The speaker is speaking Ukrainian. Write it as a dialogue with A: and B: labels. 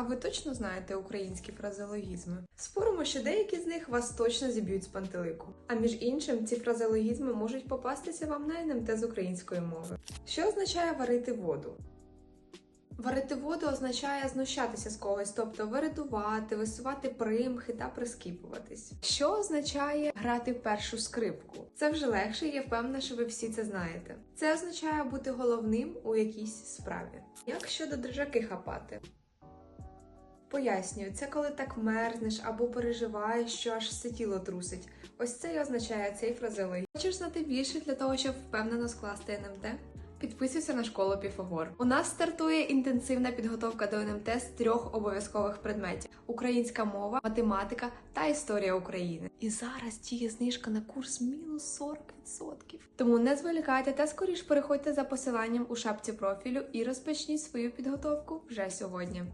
A: А ви точно знаєте українські фразеологізми? Споримо, що деякі з них вас точно зіб'ють з пантелику. А між іншим, ці фразеологізми можуть попастися вам на НМТ з української мови. Що означає варити воду? Варити воду означає знущатися з когось, тобто вередувати, висувати примхи та прискіпуватись. Що означає грати першу скрипку? Це вже легше, я впевнена, що ви всі це знаєте. Це означає бути головним у якійсь справі. Як щодо держаки хапати? Пояснюю, це коли так мерзнеш або переживаєш, що аж все тіло трусить. Ось це і означає цей фразеологізм. Хочеш знати більше для того, щоб впевнено скласти НМТ? Підписуйся на школу Піфагор. У нас стартує інтенсивна підготовка до НМТ з трьох обов'язкових предметів: українська мова, математика та історія України. І зараз діє знижка на курс мінус 40%. Тому не зволікайте та скоріш переходьте за посиланням у шапці профілю і розпочніть свою підготовку вже сьогодні.